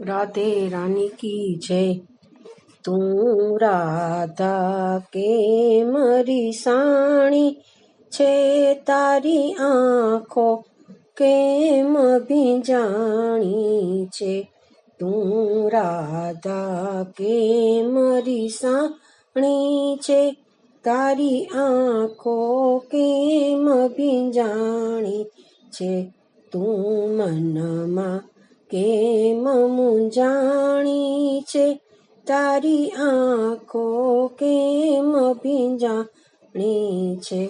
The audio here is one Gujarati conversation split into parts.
રાધે રાની કી જય તું રાધા કે મરી સાણી છે તારી આંખો કેમ ભીંજાણી છે તું રાધા કે મરી સાણી છે તારી આંખો કેમ ભીંજાણી છે તું મનમાં કેમ મુંજાણી છે, તારી આંખો કેમ ભીંજાણી છે?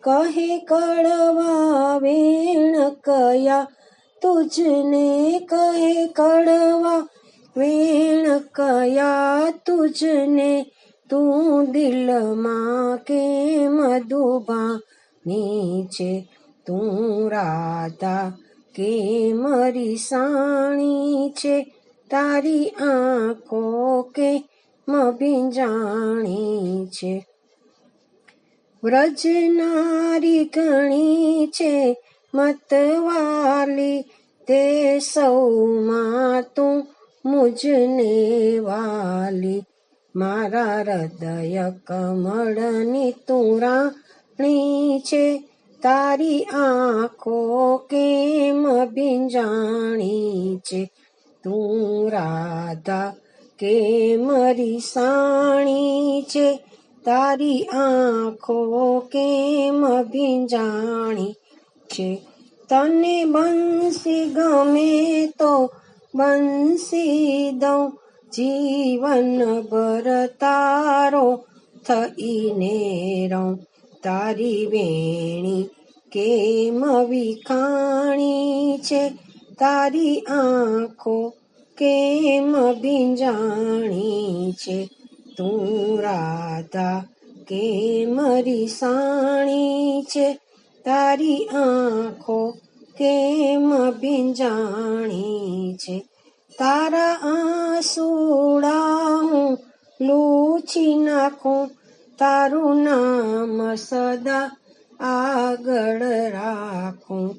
કહે કડવા વેણ કયા, તુજને કહે કડવા વેણ કયા, તુજને તું દિલમાં કેમ દુભાની છે? તું રાધા કે મરી સાણી છે, તારી આંખો કે મભીંજાણી છે. વ્રજનારી ઘણી છે, મતવાલી, તે સૌમાં તું મુજને વાલી. મારા હૃદય કમળની તું રાણી છે તારી આંખો કેમ ભીંજાણી છે? તું રાધા કેમ રીસાણી છે? તારી આંખો કેમ ભીંજાણી છે? તને બંસી ગમે તો બંસી દઉં. જીવન ભર તારો થઈને રહું. તારી વેણી કેમ વિખાણી છે? તારી આંખો કેમ ભીંજાણી છે? તું રાધા કેમ રીસાણી છે? તારી આંખો કેમ ભીંજાણી છે? તારા આંસુડા હું લૂછી નાખું તારું નામ સદા આગળ રાખું.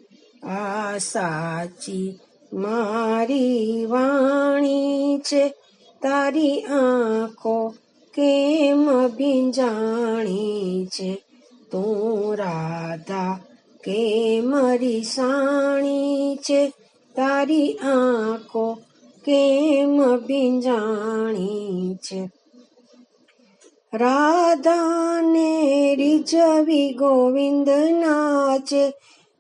આ સાચી મારી વાણી છે. તારી આંખો કેમ ભીંજાણી છે? તું રાધા કે મારી રીસાણી છે? તારી આંખો કેમ ભીંજાણી છે? રાધાને રીઝવી ગોવિંદ નાચે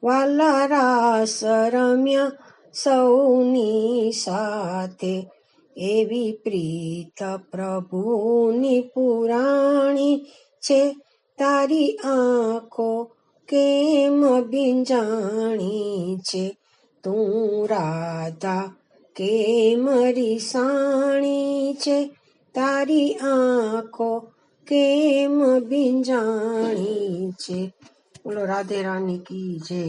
વાલા રાસ રમ્યા સૌની સાથે. એવી પ્રીત પ્રભુની પુરાણી છે, તારી આંખો કેમ ભીંજાણી છે? તું રાધા કેમ રીસાણી છે? તારી આંખો કેમ ભીંજાણી છે બોલો રાધે રાની કી જય